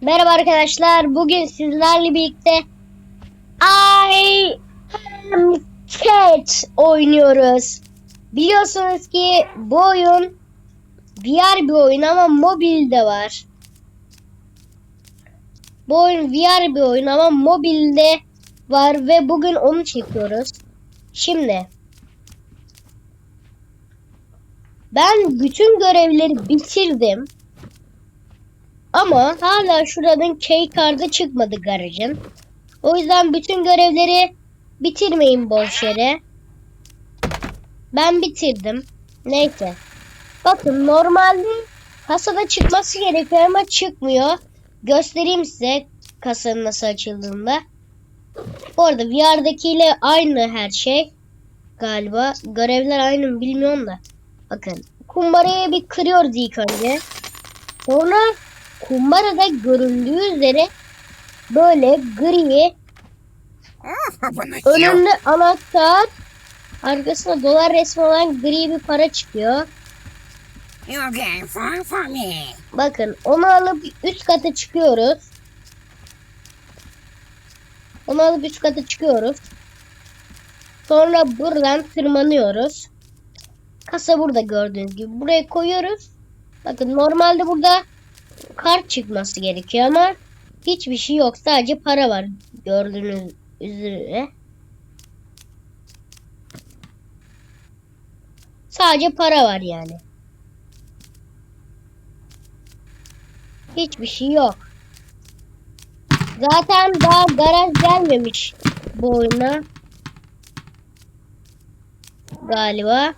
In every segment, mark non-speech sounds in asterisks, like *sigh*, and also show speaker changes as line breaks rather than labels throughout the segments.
Merhaba arkadaşlar. Bugün sizlerle birlikte I am Cat oynuyoruz. Biliyorsunuz ki bu oyun VR bir oyun ama mobilde var. Bu oyun VR bir oyun ama mobilde var ve bugün onu çekiyoruz. Şimdi ben bütün görevleri bitirdim. Ama hala şuranın key kartı çıkmadı garajın. O yüzden bütün görevleri bitirmeyin boş yere. Ben bitirdim. Neyse. Bakın normalde kasada çıkması gerekiyor ama çıkmıyor. Göstereyim size kasanın nasıl açıldığında. Bu arada VR'dakiyle aynı her şey. Galiba. Görevler aynı mı bilmiyorum da. Bakın. Kumbarayı bir kırıyoruz ilk önce. Sonra kumbarada göründüğü üzere böyle gri önünde anahtar arkasında dolar resmi olan gri bir para çıkıyor. Bakın onu alıp üst kata çıkıyoruz. Onu alıp üst kata çıkıyoruz. Sonra buradan tırmanıyoruz. Kasa burada gördüğünüz gibi. Buraya koyuyoruz. Bakın normalde burada kart çıkması gerekiyor ama hiçbir şey yok. Sadece para var gördüğünüz üzere. Sadece para var yani. Hiçbir şey yok. Zaten daha garaj gelmemiş bu oyuna. Galiba.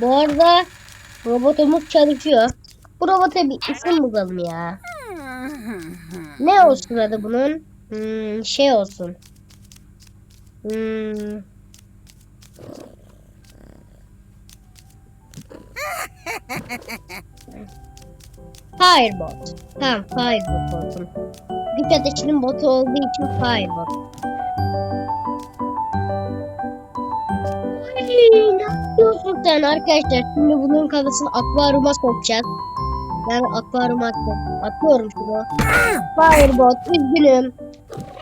Bu arada robotumuz çalışıyor. Bu robota bir isim bulalım ya. Ne olsun adı bunun? Hmm, şey olsun. Hmm. Firebot. Tamam Firebot olsun. Güç ateşinin botu olduğu için Firebot. Ne yapıyorsun sen arkadaşlar? Şimdi bunun kafasını akvaryuma sokacağız. Ben akvaryuma attım. Atıyorum şunu. Firebot üzgünüm.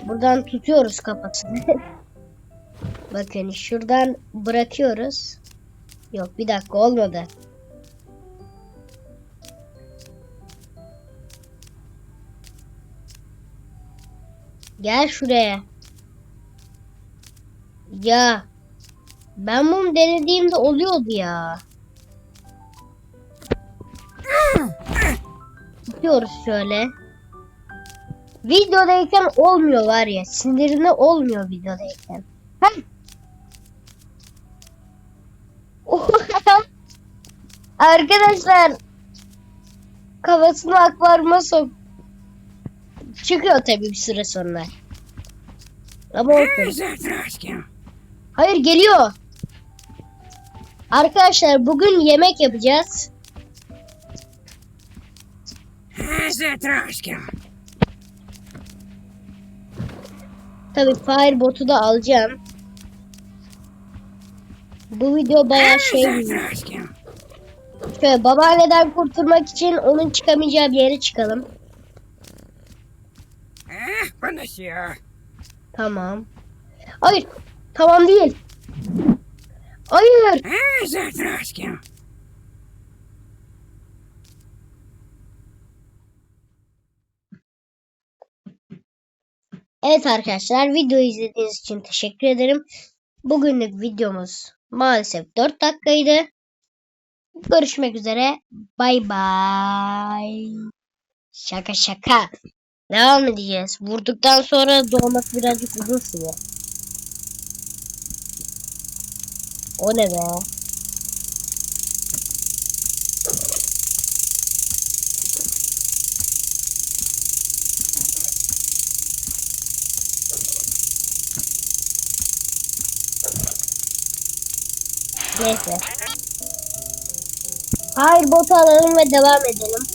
Buradan tutuyoruz kafasını. *laughs* Bakın şuradan bırakıyoruz. Yok bir dakika olmadı. Gel şuraya. Ya. Ben bunu denediğimde oluyordu ya. Gidiyoruz şöyle. Videodayken olmuyor var ya. Sinirine olmuyor videodayken. Heh. Arkadaşlar kafasını akvaryuma sok. Çıkıyor tabii bir süre sonra. Ama? Hayır geliyor. Arkadaşlar bugün yemek yapacağız. Tabii Firebot'u da alacağım. Bu video bayağı şey. Şöyle babaanneden kurtulmak için onun çıkamayacağı bir yere çıkalım.
Benicia.
Tamam. Hayır. Tamam değil. Hayır.
Where's that Rascal?
Evet arkadaşlar videoyu izlediğiniz için teşekkür ederim. Bugünlük videomuz maalesef 4 dakikaydı. Görüşmek üzere. Bay bay. Şaka şaka. Devam edeceğiz. Vurduktan sonra doğması birazcık uzun sürüyor. O ne be? Neyse. Hayır botu alalım ve devam edelim.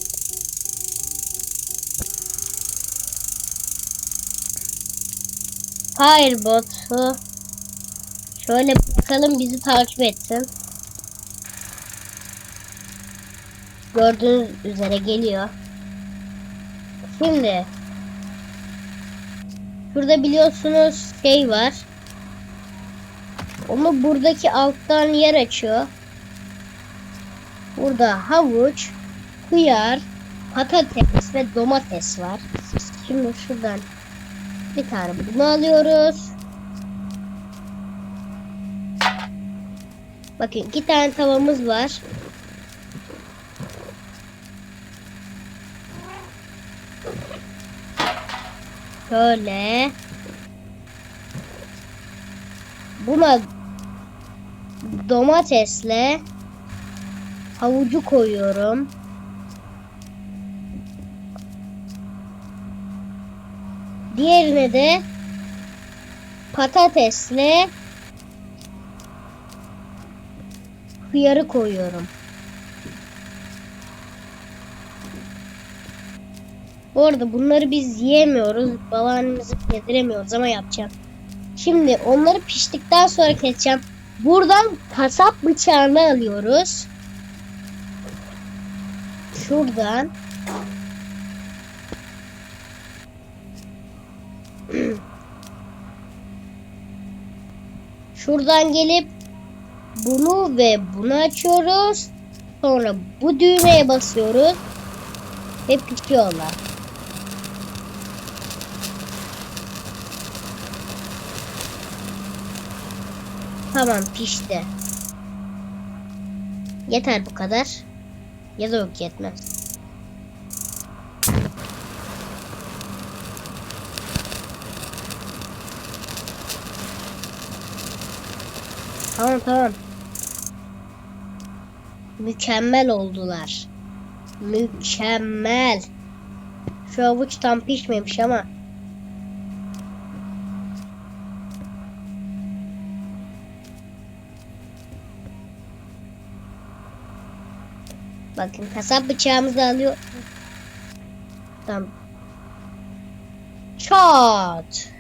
Hayır botu. Şöyle bakalım bizi takip etsin. Gördüğünüz üzere geliyor. Şimdi Şurada biliyorsunuz şey var. Onu buradaki alttan yer açıyor. Burada havuç, hıyar, patates ve domates var. Şimdi şuradan bir tane bunu alıyoruz. Bakın iki tane tavamız var. Şöyle. Buna domatesle havucu koyuyorum. Diğerine de patatesle hıyarı koyuyorum. Bu arada bunları biz yiyemiyoruz. Babaannemizi yediremiyoruz ama yapacağım. Şimdi onları piştikten sonra keseceğim. Buradan kasap bıçağını alıyoruz. Şuradan. *clears throat* Şuradan gelip bunu ve bunu açıyoruz. Sonra bu düğmeye basıyoruz. Ve pişiyorlar. Tamam pişti. Yeter bu kadar. Ya da yok yetmez. Tamam tamam. Mükemmel oldular. Mükemmel. Şu avuç tam pişmemiş ama. Bakın kasap bıçağımızı alıyor. Tamam. Çat.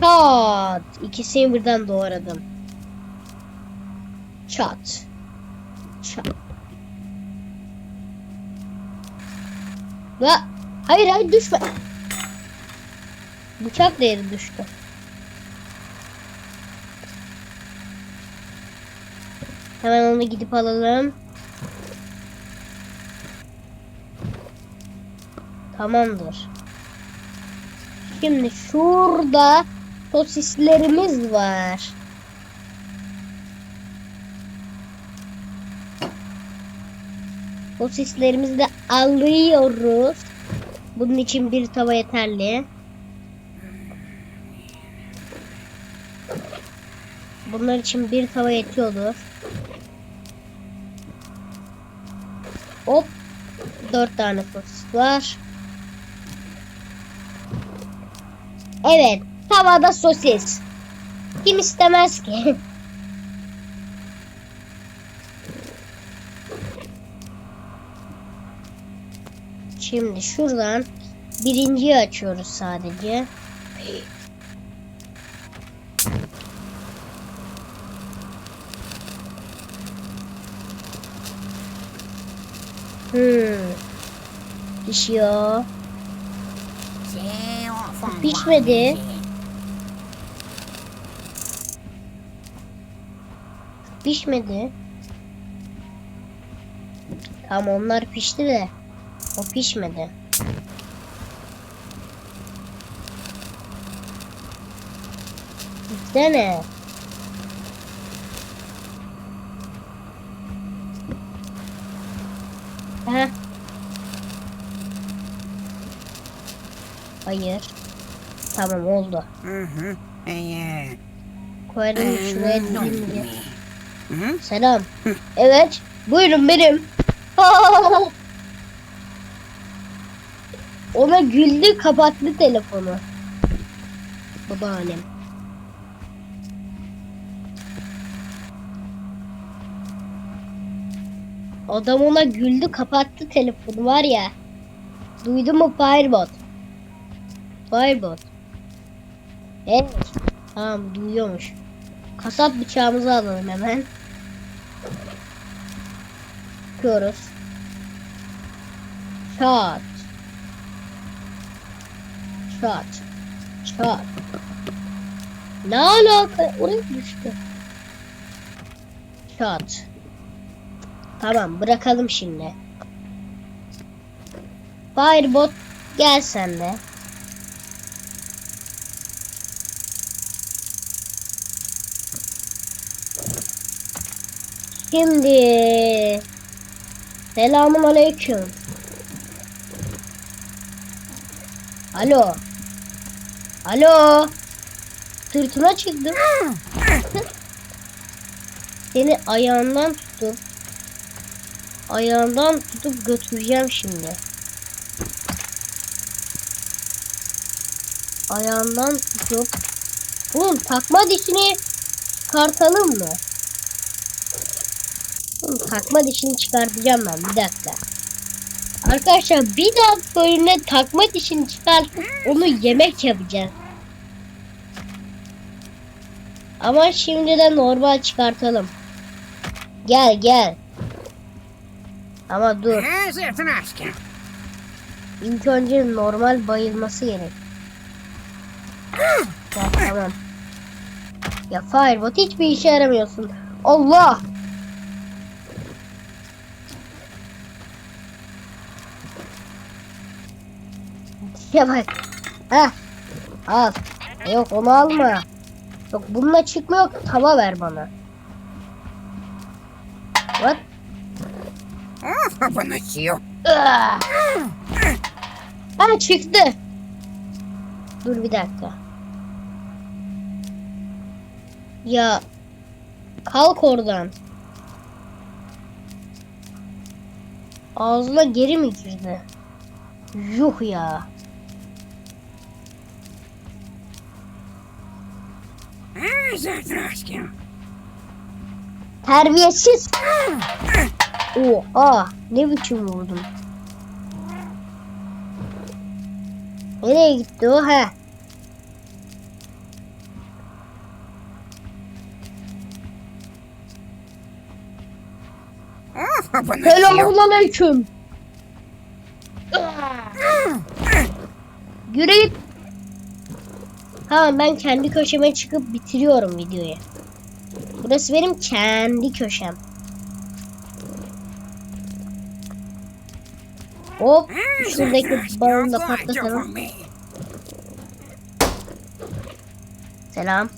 Çat. İkisini birden doğradım. Çat. Çat. Ve hayır hayır düşme. Bıçak değeri düştü. Hemen onu gidip alalım. Tamamdır. Şimdi şurada sosislerimiz var. Sosislerimizi de alıyoruz. Bunun için bir tava yeterli. Bunlar için bir tava yetiyordur. Hop. Dört tane sosis var. Evet. Tavada sosis. Kim istemez ki? *laughs* Şimdi şuradan birinciyi açıyoruz sadece. Hmm. Pişiyor. Pişmedi. Pişmedi. Tamam onlar pişti de o pişmedi. Gitsene. Heh. Hayır. Tamam oldu.
Mhm. Yeah.
Koyalım şuraya
Uh, no. Mhm.
Selam. Evet. Buyurun benim. *laughs* Ona güldü kapattı telefonu. Babaannem. Adam ona güldü kapattı telefonu var ya. Duydu mu Firebot? Firebot. Evet. Tamam duyuyormuş. Kasap bıçağımızı alalım hemen. çıkıyoruz. Çat. Çat. Çat. Ne alaka? Oraya düştü. Çat. Tamam bırakalım şimdi. Firebot gel sen de. Şimdi Selamun aleyküm. Alo. Alo. Sırtına çıktım. Seni ayağından tutup ayağından tutup götüreceğim şimdi. Ayağından tutup Oğlum takma dişini çıkartalım mı? Oğlum takma dişini çıkartacağım ben bir dakika. Arkadaşlar bir daha bölümde takma dişini çıkartıp onu yemek yapacağız. Ama şimdiden normal çıkartalım. Gel gel. Ama dur. İlk önce normal bayılması gerek. *gasps* Ya tamam. Ya Firebot hiçbir işe yaramıyorsun. Allah! Ya bak. Heh. Al. Yok onu alma. Yok bununla çıkmıyor. Tava ver bana. What?
Oh, kapanışıyor.
Ah! Ha çıktı. Dur bir dakika. Ya kalk oradan. Ağzına geri mi girdi? Yuh ya. Terbiyesiz. Oha ne biçim vurdum. Nereye gitti o he? Selamun aleyküm. Yürü git. Tamam ben kendi köşeme çıkıp bitiriyorum videoyu. Burası benim kendi köşem. Hop
Ha,
şuradaki balonu da patlatalım. Selam.